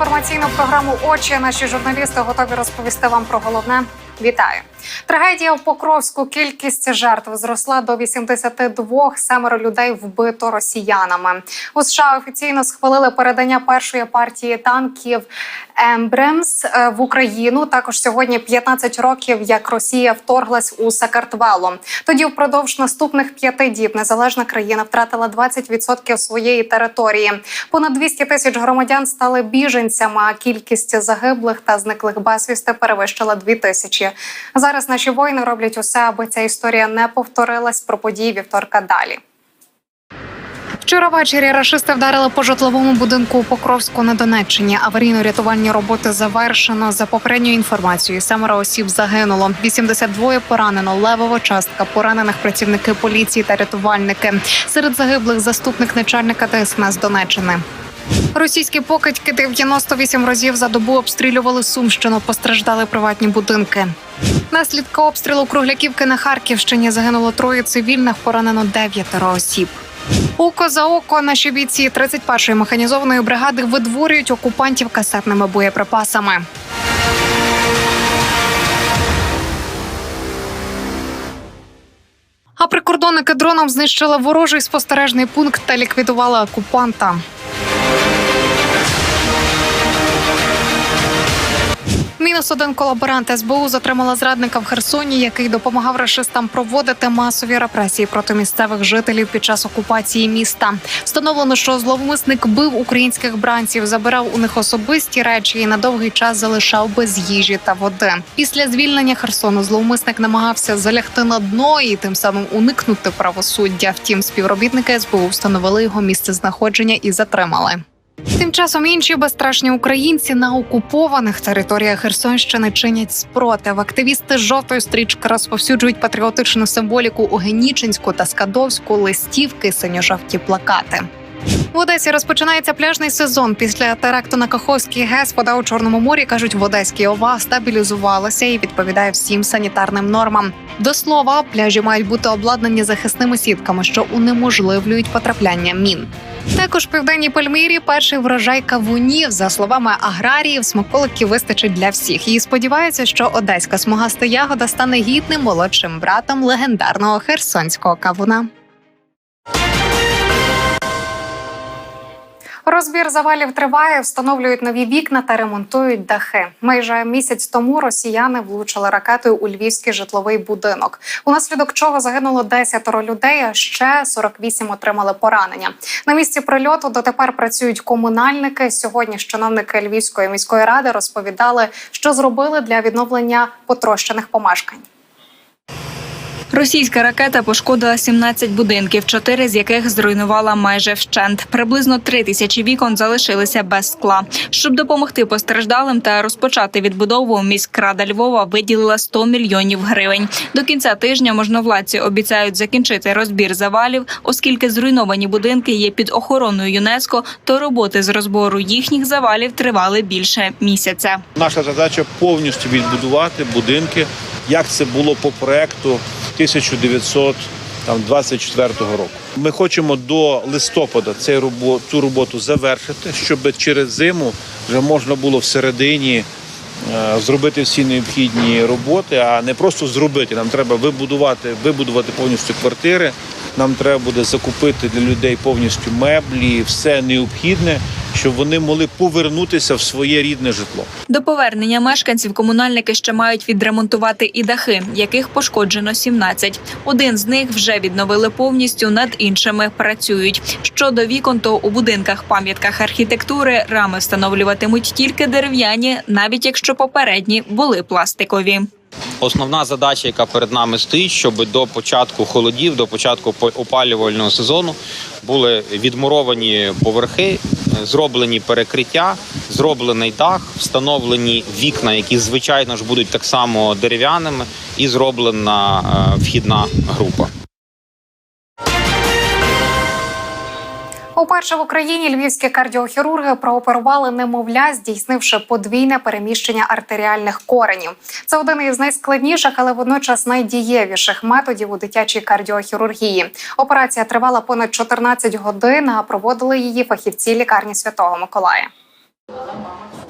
інформаційну програму Очі. Наші журналісти готові розповісти вам про головне. Вітаю! Трагедія в Покровську. Кількість жертв зросла до 82. Семеро людей вбито росіянами. У США офіційно схвалили передання першої партії танків Ембремс в Україну. Також сьогодні 15 років, як Росія вторглась у Сакартвело. Тоді, впродовж наступних п'яти діб, незалежна країна втратила 20% своєї території. Понад 200 тисяч громадян стали біженцями. А кількість загиблих та зниклих безвісти перевищила 2 тисячі. Зараз наші воїни роблять усе, аби ця історія не повторилась. Про події вівторка далі. Вчора ввечері рашисти вдарили по житловому будинку у Покровську на Донеччині. Аварійно-рятувальні роботи завершено. За попередньою інформацією, семеро осіб загинуло. 82 поранено. Левова частка поранених працівники поліції та рятувальники. Серед загиблих заступник начальника ДСНС Донеччини. Російські покидьки 98 разів за добу обстрілювали Сумщину. Постраждали приватні будинки. Наслідка обстрілу Кругляківки на Харківщині загинуло троє цивільних, поранено дев'ятеро осіб. Око за око наші бійці 31-ї механізованої бригади видворюють окупантів касетними боєприпасами. А прикордонники дроном знищили ворожий спостережний пункт та ліквідували окупанта. Мінус один колаборант СБУ затримала зрадника в Херсоні, який допомагав рашистам проводити масові репресії проти місцевих жителів під час окупації міста. Встановлено, що зловмисник бив українських бранців, забирав у них особисті речі і на довгий час залишав без їжі та води. Після звільнення Херсону зловмисник намагався залягти на дно і тим самим уникнути правосуддя. Втім, співробітники СБУ встановили його місце знаходження і затримали. Тим часом інші безстрашні українці на окупованих територіях Херсонщини чинять спротив. Активісти жовтої стрічки розповсюджують патріотичну символіку у Генічинську та Скадовську, листівки, синьо-жовті плакати. В Одесі розпочинається пляжний сезон. Після теракту на Каховський ГЕС вода у Чорному морі кажуть, в Одеській ОВА стабілізувалася і відповідає всім санітарним нормам. До слова, пляжі мають бути обладнані захисними сітками, що унеможливлюють потрапляння мін. Також в південній Пальмирі перший врожай кавунів. За словами аграріїв, смаколиків вистачить для всіх. І сподіваються, що одеська смугаста ягода стане гідним молодшим братом легендарного херсонського кавуна. Розбір завалів триває, встановлюють нові вікна та ремонтують дахи. Майже місяць тому росіяни влучили ракетою у львівський житловий будинок, унаслідок чого загинуло 10 людей, а ще 48 отримали поранення. На місці прильоту дотепер працюють комунальники. Сьогодні чиновники Львівської міської ради розповідали, що зробили для відновлення потрощених помешкань. Російська ракета пошкодила 17 будинків, чотири з яких зруйнувала майже вщент. Приблизно три тисячі вікон залишилися без скла. Щоб допомогти постраждалим та розпочати відбудову, міськрада Львова виділила 100 мільйонів гривень. До кінця тижня можновладці обіцяють закінчити розбір завалів, оскільки зруйновані будинки є під охороною ЮНЕСКО, то роботи з розбору їхніх завалів тривали більше місяця. Наша задача повністю відбудувати будинки, як це було по проекту 1924 року. Ми хочемо до листопада цю роботу завершити, щоб через зиму вже можна було всередині е, зробити всі необхідні роботи, а не просто зробити. Нам треба вибудувати, вибудувати повністю квартири. Нам треба буде закупити для людей повністю меблі, все необхідне, щоб вони могли повернутися в своє рідне житло. До повернення мешканців комунальники ще мають відремонтувати і дахи, яких пошкоджено 17. Один з них вже відновили повністю, над іншими працюють. Щодо вікон, то у будинках пам'ятках архітектури рами встановлюватимуть тільки дерев'яні, навіть якщо попередні були пластикові. Основна задача, яка перед нами стоїть, щоб до початку холодів, до початку по- опалювального сезону були відмуровані поверхи, зроблені перекриття, зроблений дах, встановлені вікна, які звичайно ж будуть так само дерев'яними, і зроблена е, вхідна група. Уперше в Україні львівські кардіохірурги прооперували немовля, здійснивши подвійне переміщення артеріальних коренів. Це один із найскладніших, але водночас найдієвіших методів у дитячій кардіохірургії. Операція тривала понад 14 годин, а проводили її фахівці лікарні Святого Миколая.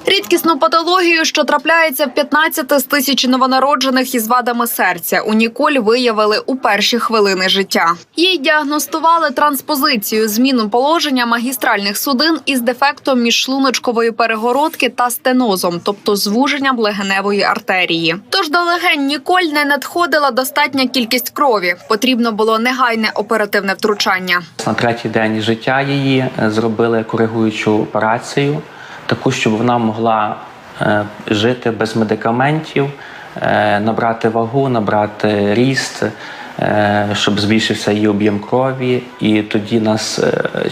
Рідкісну патологію, що трапляється в 15 з тисяч новонароджених із вадами серця, у Ніколь виявили у перші хвилини життя. Їй діагностували транспозицію, зміну положення магістральних судин із дефектом міжшлуночкової перегородки та стенозом, тобто звуженням легеневої артерії. Тож до легень Ніколь не надходила достатня кількість крові. Потрібно було негайне оперативне втручання. На третій день життя її е, зробили коригуючу операцію, таку, щоб вона могла е, жити без медикаментів, е, набрати вагу, набрати ріст, е, щоб збільшився її об'єм крові. І тоді нас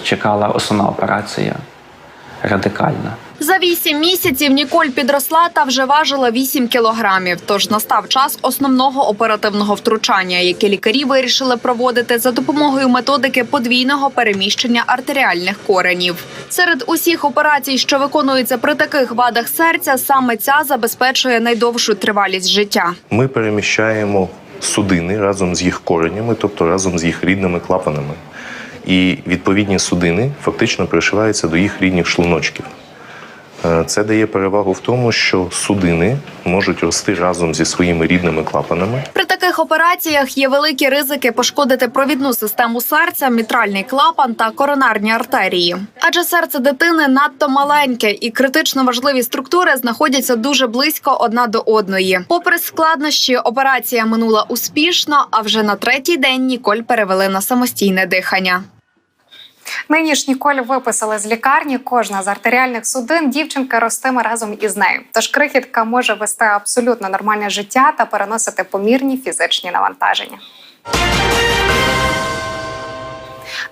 чекала основна операція радикальна. За вісім місяців Ніколь підросла та вже важила 8 кілограмів. Тож настав час основного оперативного втручання, яке лікарі вирішили проводити за допомогою методики подвійного переміщення артеріальних коренів. Серед усіх операцій, що виконуються при таких вадах серця, саме ця забезпечує найдовшу тривалість життя. Ми переміщаємо судини разом з їх коренями, тобто разом з їх рідними клапанами. І відповідні судини фактично пришиваються до їх рідних шлуночків. Е, Це дає перевагу в тому, що судини можуть рости разом зі своїми рідними клапанами. При таких операціях є великі ризики пошкодити провідну систему серця, мітральний клапан та коронарні артерії. Адже серце дитини надто маленьке і критично важливі структури знаходяться дуже близько одна до одної. Попри складнощі, операція минула успішно. А вже на третій день Ніколь перевели на самостійне дихання. Нині коль виписали з лікарні. Кожна з артеріальних судин дівчинка ростиме разом із нею. Тож крихітка може вести абсолютно нормальне життя та переносити помірні фізичні навантаження.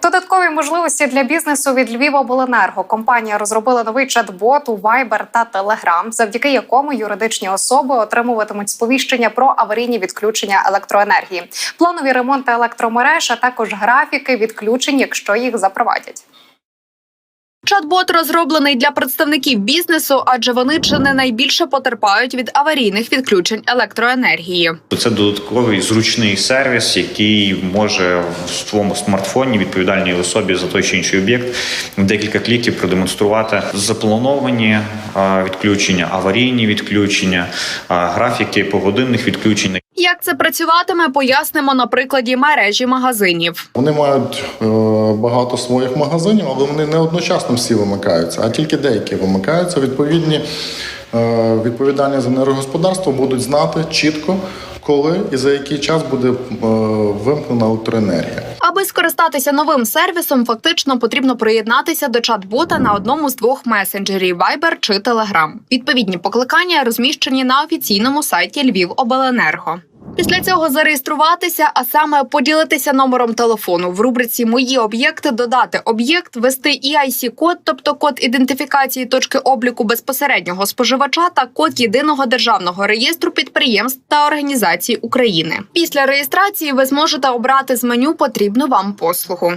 Додаткові можливості для бізнесу від Львівобленерго. Компанія розробила новий чат-бот у Viber та Telegram, завдяки якому юридичні особи отримуватимуть сповіщення про аварійні відключення електроенергії, планові ремонти електромереж, а також графіки відключень, якщо їх запровадять. Чат-бот розроблений для представників бізнесу, адже вони чи не найбільше потерпають від аварійних відключень електроенергії. Це додатковий зручний сервіс, який може в своєму смартфоні відповідальній особі за той чи інший об'єкт в декілька кліків продемонструвати заплановані відключення, аварійні відключення, графіки погодинних відключень. Як це працюватиме, пояснимо на прикладі мережі магазинів. Вони мають е, багато своїх магазинів, але вони не одночасно всі вимикаються, а тільки деякі вимикаються. Відповідні е, відповідальні за енергогосподарство будуть знати чітко, коли і за який час буде е, вимкнена електроенергія. Аби скористатися новим сервісом, фактично потрібно приєднатися до чат-бота на одному з двох месенджерів Viber чи Telegram. Відповідні покликання розміщені на офіційному сайті Львівобленерго. Після цього зареєструватися, а саме поділитися номером телефону в рубриці Мої об'єкти додати об'єкт, ввести EIC-код, тобто код ідентифікації точки обліку безпосереднього споживача та код єдиного державного реєстру підприємств та організацій України. Після реєстрації ви зможете обрати з меню потрібну вам послугу.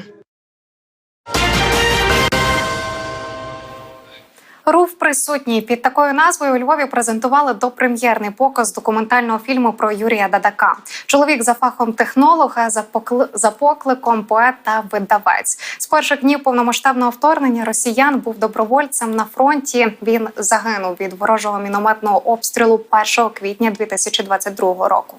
Руф присутній під такою назвою у Львові презентували допрем'єрний показ документального фільму про Юрія Дадака. Чоловік за фахом технолог, а за покли... за покликом поет та видавець. З перших днів повномасштабного вторгнення росіян був добровольцем на фронті. Він загинув від ворожого мінометного обстрілу 1 квітня 2022 року.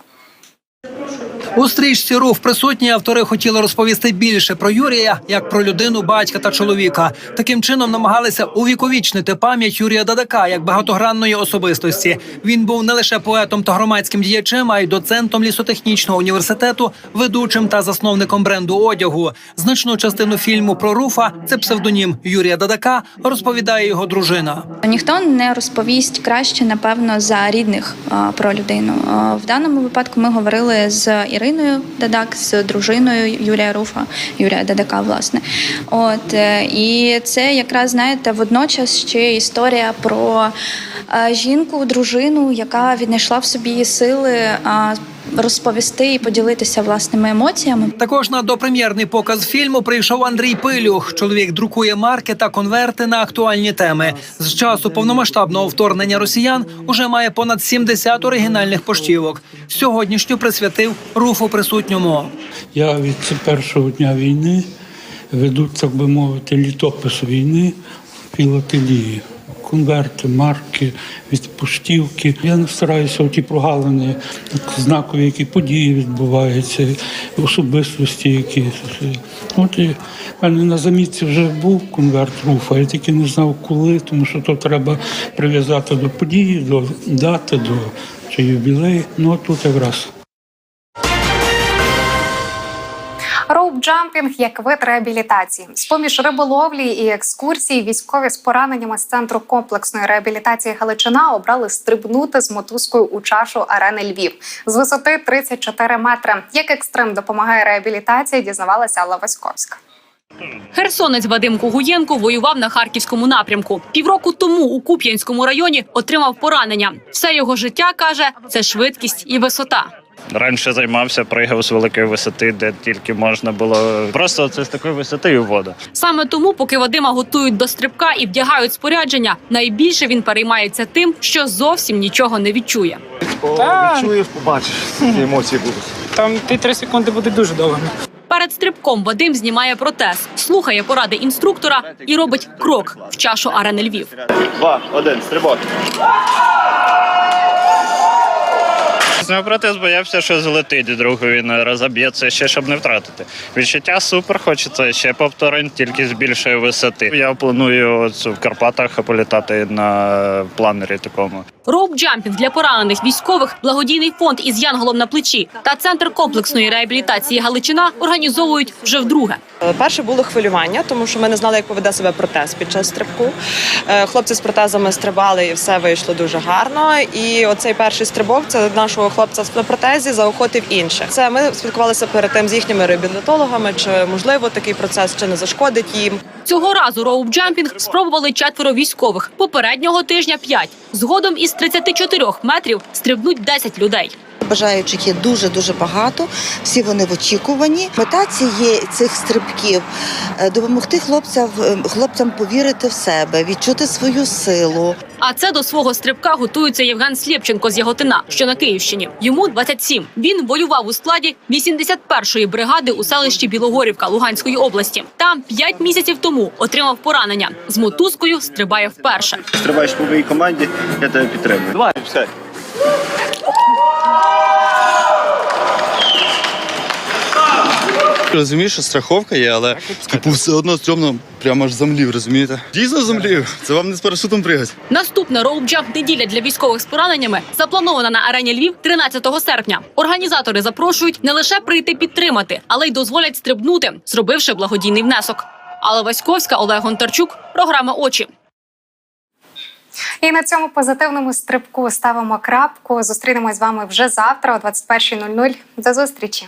У стрічці рух присутні автори хотіли розповісти більше про Юрія як про людину, батька та чоловіка. Таким чином намагалися увіковічнити пам'ять Юрія Дадака як багатогранної особистості. Він був не лише поетом та громадським діячем, а й доцентом лісотехнічного університету, ведучим та засновником бренду одягу. Значну частину фільму про Руфа це псевдонім Юрія Дадака, розповідає його дружина. Ніхто не розповість краще, напевно, за рідних про людину. В даному випадку ми говорили з Іриною Дадак, з дружиною Юрія Руфа, Юрія Дадака, власне. От е, і це якраз знаєте, водночас ще історія про е, жінку, дружину, яка віднайшла в собі сили розповісти і поділитися власними емоціями. Також на допрем'єрний показ фільму прийшов Андрій Пилюх. Чоловік друкує марки та конверти на актуальні теми. З часу повномасштабного вторгнення росіян уже має понад 70 оригінальних поштівок. Сьогоднішню присвятив руфу присутньому. Я від першого дня війни веду, так би мовити, літопис війни в філателії. Конверти, марки, відпустівки. Я стараюся ті прогалини, знакові, які події відбуваються, особистості якісь. От і в мене на замітці вже був конверт руфа, я тільки не знав коли, тому що то треба прив'язати до події, до дати, до чи ювілей. Ну а тут якраз. Роуп-джампінг як вид реабілітації. З поміж риболовлі і екскурсій військові з пораненнями з центру комплексної реабілітації Галичина обрали стрибнути з мотузкою у чашу арени Львів з висоти 34 метри. Як екстрем допомагає реабілітації, дізнавалася Алла Васьковська. Херсонець Вадим Кугуєнко воював на харківському напрямку. Півроку тому у Куп'янському районі отримав поранення. Все його життя каже це швидкість і висота. Раніше займався, пригав з великої висоти, де тільки можна було просто це з такої висоти і в воду. Саме тому, поки Вадима готують до стрибка і вдягають спорядження, найбільше він переймається тим, що зовсім нічого не відчує. Відчуєш, побачиш, які емоції будуть. Там ті три секунди буде дуже довго. Перед стрибком Вадим знімає протез, слухає поради інструктора і робить крок в чашу арени Львів. Два, один, стрибок. Зняв протез, боявся, що злетить, другу він розоб'ється ще, щоб не втратити. Відчуття супер, хочеться ще повторень, тільки з більшої висоти. Я планую в Карпатах політати на планері такому. Роуп-джампінг для поранених військових, благодійний фонд із янголом на плечі та центр комплексної реабілітації Галичина організовують вже вдруге. Е, Перше було хвилювання, тому що ми не знали, як поведе себе протез під час стрибку. Е, Хлопці з протезами стрибали, і все вийшло дуже гарно. І оцей перший стрибок це нашого хлопця на протезі заохотив інших. Це ми спілкувалися перед тим з їхніми реабілітологами, чи можливо такий процес чи не зашкодить їм. Цього разу роуп-джампінг спробували четверо військових. Попереднього тижня п'ять. Згодом із 34 метрів стрибнуть 10 людей. Бажаючих є дуже дуже багато. Всі вони в очікуванні. Мета цієї цих стрибків е, допомогти хлопцям хлопцям повірити в себе, відчути свою силу. А це до свого стрибка готується Євген Слєпченко з Яготина, що на Київщині. Йому 27. Він воював у складі 81-ї бригади у селищі Білогорівка Луганської області. Там 5 місяців тому отримав поранення. З мотузкою стрибає вперше. Стрибаєш по моїй команді, я тебе підтримую. Давай, все. Розумію, що страховка є, але типу, все одно стрьомно прямо аж замлів, розумієте? Дійсно замлів. Це вам не з парашутом пригать. Наступна роуп-джамп неділя для військових з пораненнями запланована на арені Львів 13 серпня. Організатори запрошують не лише прийти підтримати, але й дозволять стрибнути, зробивши благодійний внесок. Алла Васьковська, Олег Гонтарчук, програма Очі. І на цьому позитивному стрибку ставимо крапку. Зустрінемось з вами вже завтра о 21.00. До зустрічі.